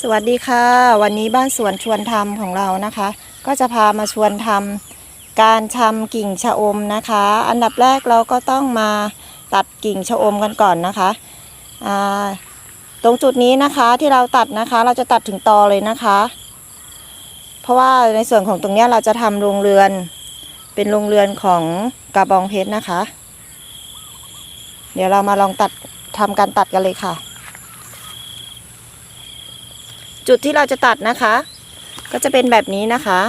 สวัสดีค่ะ วันนี้บ้านสวนชวนทำของเรานะคะ ก็จะพามาชวนทำการชำกิ่งชะอมนะคะ อันดับแรกเราก็ต้องมาตัดกิ่งชะอมกันก่อนนะคะตรงจุดนี้นะคะที่เราตัดนะคะ เราจะตัดถึงตอเลยนะคะ เพราะว่าในส่วนของตรงนี้เราจะทำโรงเรือน เป็นโรงเรือนของกระบองเพชรนะคะ เดี๋ยวเรามาลองตัดทำการตัดกันเลยค่ะ จุดที่เราจะตัดนะคะ ก็จะเป็นแบบนี้นะคะ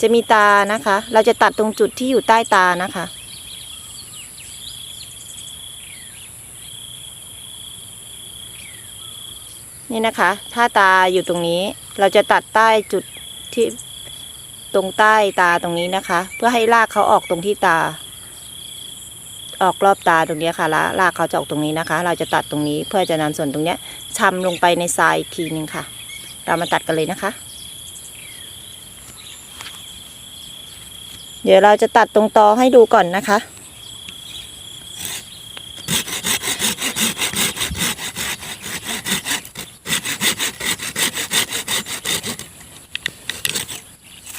จะมีตานะคะ เราจะตัดตรงจุดที่อยู่ใต้ตานะคะนี่นะคะ ถ้าตาอยู่ตรงนี้ เราจะตัดใต้จุดที่ตรงใต้ตาตรงนี้นะคะ เพื่อให้รากเขาออกตรงที่ตา ออกรอบตาตรงนี้ค่ะแล้วรากเขาจะออกตรงนี้นะคะ เราจะตัดตรงนี้เพื่อจะนำส่วนตรงเนี้ยชำลงไปในทรายทีหนึ่งค่ะ เรามาตัดกันเลยนะคะ เดี๋ยวเราจะตัดตรงตอให้ดูก่อนนะคะ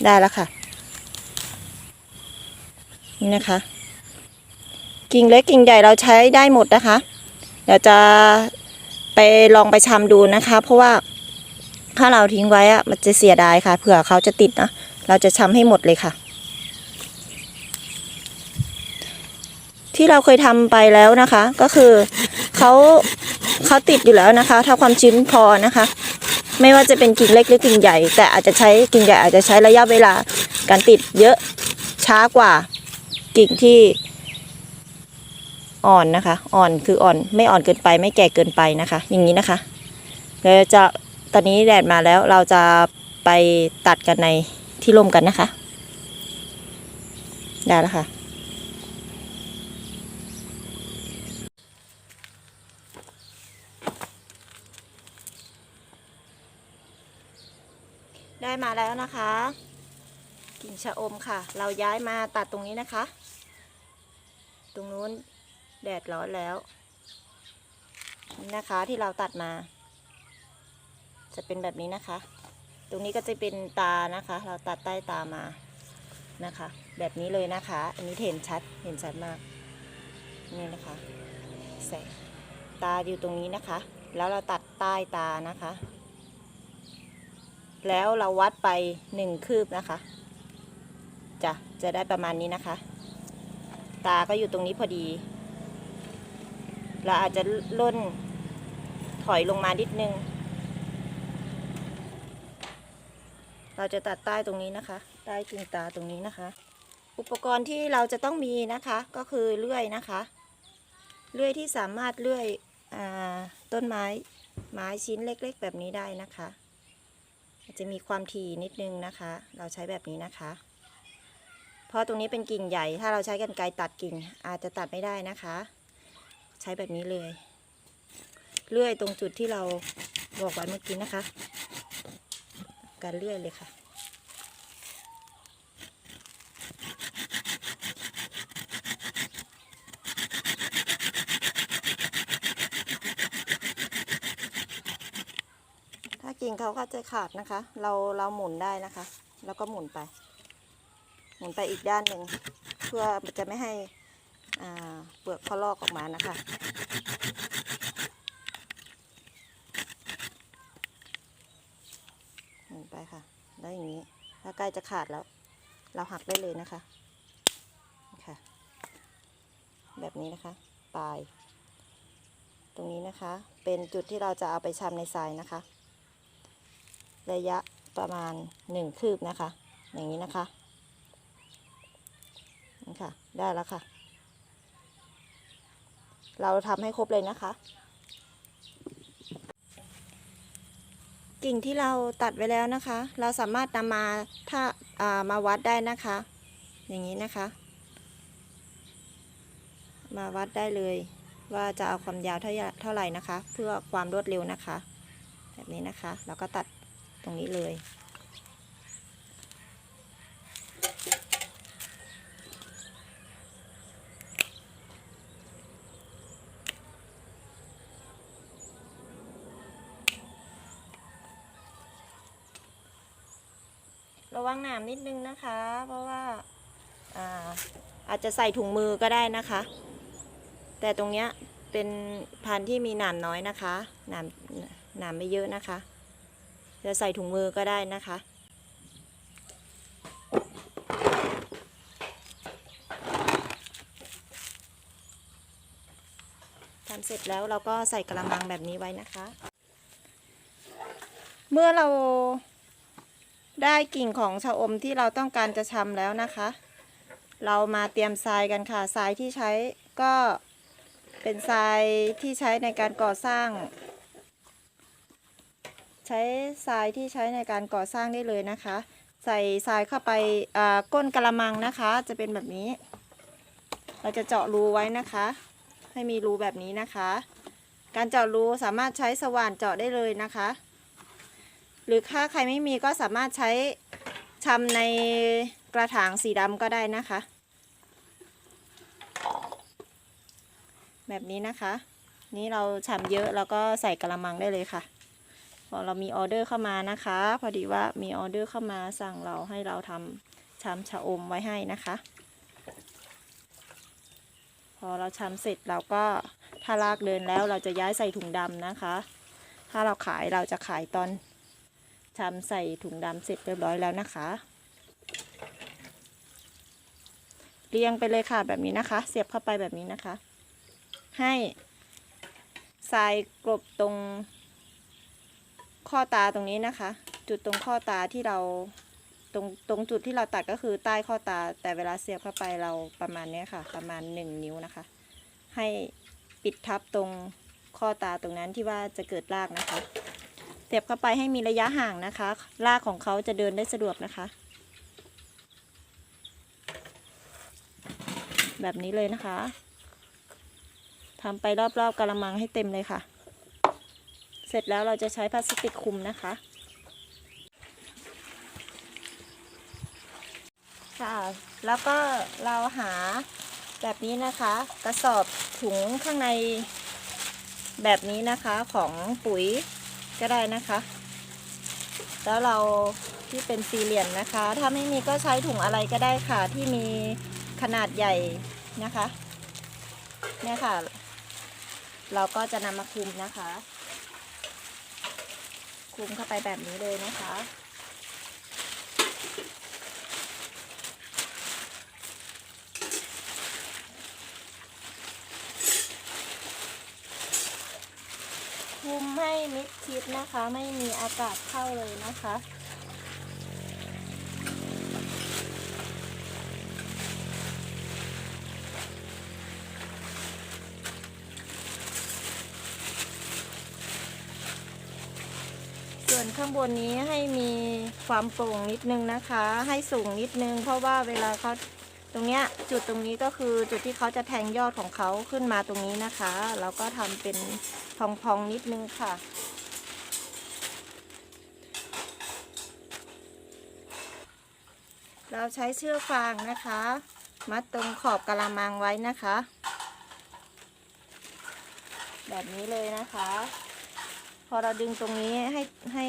ได้แล้วค่ะ นี่นะคะ กิ่งเล็กกิ่งใหญ่เราใช้ได้หมดนะคะ เดี๋ยวจะไปลองไปชำดูนะคะ เพราะว่าถ้าเราทิ้งไว้อะมันจะเสียดายค่ะ เผื่อเขาจะติดนะเราจะชำให้หมดเลยค่ะ ที่เราเคยทำไปแล้วนะคะ ก็คือเขาเขาติดอยู่แล้วนะคะ ถ้าความชื้นพอนะคะ ไม่ว่าจะเป็นกิ่งเล็กหรือกิ่งใหญ่ แต่อาจจะใช้กิ่งใหญ่อาจจะใช้ระยะเวลาการติดเยอะช้ากว่ากิ่งที่ อ่อนนะคะ อ่อนคืออ่อนไม่อ่อนเกินไปไม่แก่เกินไปนะคะ อย่างนี้นะคะเราจะตอนนี้แดดมาแล้วเราจะไปตัดกันในที่ร่มกันนะคะ ได้แล้วค่ะได้มาแล้วนะคะ กิ่งชะอมค่ะ เราย้ายมาตัดตรงนี้นะคะ ตรงนู้น แดดร้อนแล้วนี่นะคะที่เราตัดมา จะเป็นแบบนี้นะคะ ตรงนี้ก็จะเป็นตานะคะ เราตัดใต้ตามานะคะ แบบนี้เลยนะคะ อันนี้เห็นชัดเห็นชัดมากนี่นะคะแสงตาอยู่ตรงนี้นะคะ แล้วเราตัดใต้ตานะคะ แล้วเราวัดไปหนึ่งคืบนะคะจะจะได้ประมาณนี้นะคะ ตาก็อยู่ตรงนี้พอดี เราอาจจะล่นถอยลงมานิดนึง เราจะตัดใต้ตรงนี้นะคะ ใต้กิ่งตาตรงนี้นะคะ อุปกรณ์ที่เราจะต้องมีนะคะก็คือเลื่อยนะคะ เลื่อยที่สามารถเลื่อยอต้นไม้ไม้ชิ้นเล็ก ๆ แบบนี้ได้นะคะจจะมีความถี่นิดนึงนะคะ เราใช้แบบนี้นะคะ เพราะตรงนี้เป็นกิ่งใหญ่ ถ้าเราใช้กันไกรตัดกิ่งอาจจะตัดไม่ได้นะคะ ใช้แบบนี้เลย เลื่อยตรงจุดที่เราบอกไว้เมื่อกี้นะคะ การเลื่อยเลยค่ะถ้ากิ่งเขาก็จะขาดนะคะ เราเราหมุนได้นะคะ แล้วก็หมุนไป หมุนไปอีกด้านหนึ่ง เพื่อจะไม่ให้ เปลือกเขาลอกออกมานะคะ หมุนไปค่ะแล้อย่างนี้ ถ้าใกล้จะขาดแล้ว เราหักได้เลยนะคะค่ะ แบบนี้นะคะ ปลาย ตรงนี้นะคะ เป็นจุดที่เราจะเอาไปชำในทรายนะคะ ระยะประมาณหนึ่งคืบนะคะ อย่างนี้นะคะนี่ค่ะ ได้แล้วค่ะ เราทำให้ครบเลยนะคะ กิ่งที่เราตัดไว้แล้วนะคะ เราสามารถนำมาถ้าามาวัดได้นะคะ อย่างนี้นะคะ มาวัดได้เลย ว่าจะเอาความยาวเท่าเท่าไหร่นะคะ เพื่อความรวดเร็วนะคะ แบบนี้นะคะแล้วก็ตัดตรงนี้เลย ระวังหนามนิดนึงนะคะ เพราะว่าอาอาจจะใส่ถุงมือก็ได้นะคะ แต่ตรงเนี้ยเป็นพันธุ์ที่มีหนามน้อยนะคะหนามหนามไม่เยอะนะคะ จะใส่ถุงมือก็ได้นะคะทำเสร็จแล้วเราก็ใส่กระมังแบบนี้ไว้นะคะ เมื่อเรา ได้กิ่งของชะอมที่เราต้องการจะชำแล้วนะคะ เรามาเตรียมทรายกันค่ะ ทรายที่ใช้ก็เป็นทรายที่ใช้ในการก่อสร้าง ใช้ทรายที่ใช้ในการก่อสร้างได้เลยนะคะ ใส่ทรายเข้าไปอ่าก้นกระมังนะคะ จะเป็นแบบนี้ เราจะเจาะรูไว้นะคะ ให้มีรูแบบนี้นะคะ การเจาะรูสามารถใช้สว่านเจาะได้เลยนะคะ หรือถ้าใครไม่มีก็สามารถใช้ชำในกระถางสีดำก็ได้นะคะ แบบนี้นะคะ นี่เราชำเยอะแล้วก็ใส่กระมังได้เลยค่ะพอเรามีออเดอร์เข้ามานะคะ พอดีว่ามีออเดอร์เข้ามาสั่งเราให้เราทำชำชะอมไว้ให้นะคะ พอเราชำเสร็จเราก็ถ้าลากเดินแล้วเราจะย้ายใส่ถุงดำนะคะ ถ้าเราขายเราจะขายตอน ชำใส่ถุงดำเสร็จเรียบร้อยแล้วนะคะ เรียงไปเลยค่ะแบบนี้นะคะ เสียบเข้าไปแบบนี้นะคะ ให้ทรายกลบตรงข้อตาตรงนี้นะคะ จุดตรงข้อตาที่เราตรงตรงจุดที่เราตัดก็คือใต้ข้อตา แต่เวลาเสียบเข้าไปเราประมาณนี้ค่ะ ประมาณหนึ่งนิ้วนะคะ ให้ปิดทับตรงข้อตาตรงนั้นที่ว่าจะเกิดรากนะคะ เสียบเข้าไปให้มีระยะห่างนะคะรากของเขาจะเดินได้สะดวกนะคะ แบบนี้เลยนะคะทำไปรอบๆกระมังให้เต็มเลยค่ะ เสร็จแล้วเราจะใช้พลาสติกคุมนะคะค่ะแล้วก็เราหาแบบนี้นะคะ กระสอบถุงข้างในแบบนี้นะคะของปุ๋ย ก็ได้นะคะ แล้วเราที่เป็นสี่เหลี่ยมนะคะ ถ้าไม่มีก็ใช้ถุงอะไรก็ได้ค่ะ ที่มีขนาดใหญ่นะคะ เนี่ยค่ะ เราก็จะนำมาคลุมนะคะ คลุมเข้าไปแบบนี้เลยนะคะ คลุ มิดชิดนะคะ ไม่มีอากาศเข้าเลยนะคะส่วนข้างบนนี้ให้มีความโปร่งนิดนึงนะคะ ให้สูงนิดนึง เพราะว่าเวลาเขา รงเนี้ยจุดตรงนี้ก็คือจุดที่เขาจะแทงยอดของเขาขึ้นมาตรงนี้นะคะเราก็ทำเป็นพองๆนิดนึงค่ะเราใช้เชือกฟางนะคะ มัดตรงขอบกะละมังไว้นะคะ แบบนี้เลยนะคะ พอเราดึงตรงนี้ให้ให้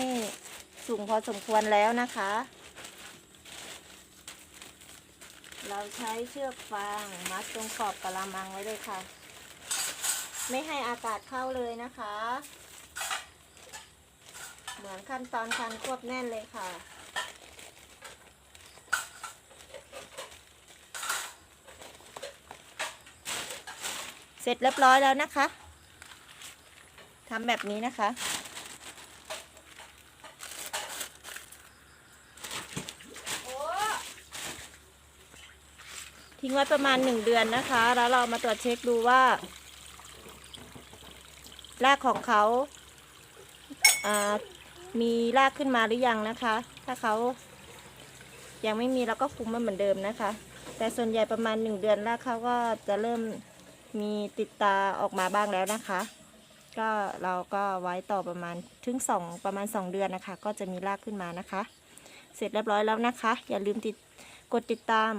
สูงพอสมควรแล้วนะคะ เราใช้เชือกฟางมัดตรงขอบกะละมังไว้เลยค่ะ ไม่ให้อากาศเข้าเลยนะคะ เหมือนขั้นตอนการควบแน่นเลยค่ะเสร็จเรียบร้อยแล้วนะคะ ทำแบบนี้นะคะ ทิ้งไว้ประมาณหนึ่งเดือนนะคะ แล้วเรามาตรวจเช็คดูว่ารากของเขาามีรากขึ้นมาหรือยังนะคะ ถ้าเขายังไม่มีเราก็คุมมันเหมือนเดิมนะคะ แต่ส่วนใหญ่ประมาณหนึ่งเดือนรากเขาก็จะเริ่มมีติดตาออกมาบ้างแล้วนะคะ ก็เราก็ไว้ต่อประมาณถึงสองประมาณ 2 เดือนนะคะ ก็จะมีรากขึ้นมานะคะ เสร็จเรียบร้อยแล้วนะคะ อย่าลืมติดกดติดตาม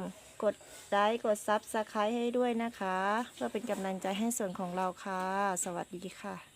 กดไลค์กดซับสไครต์ให้ด้วยนะคะ เพื่อเป็นกำลังใจให้ส่วนของเราค่ะ สวัสดีค่ะ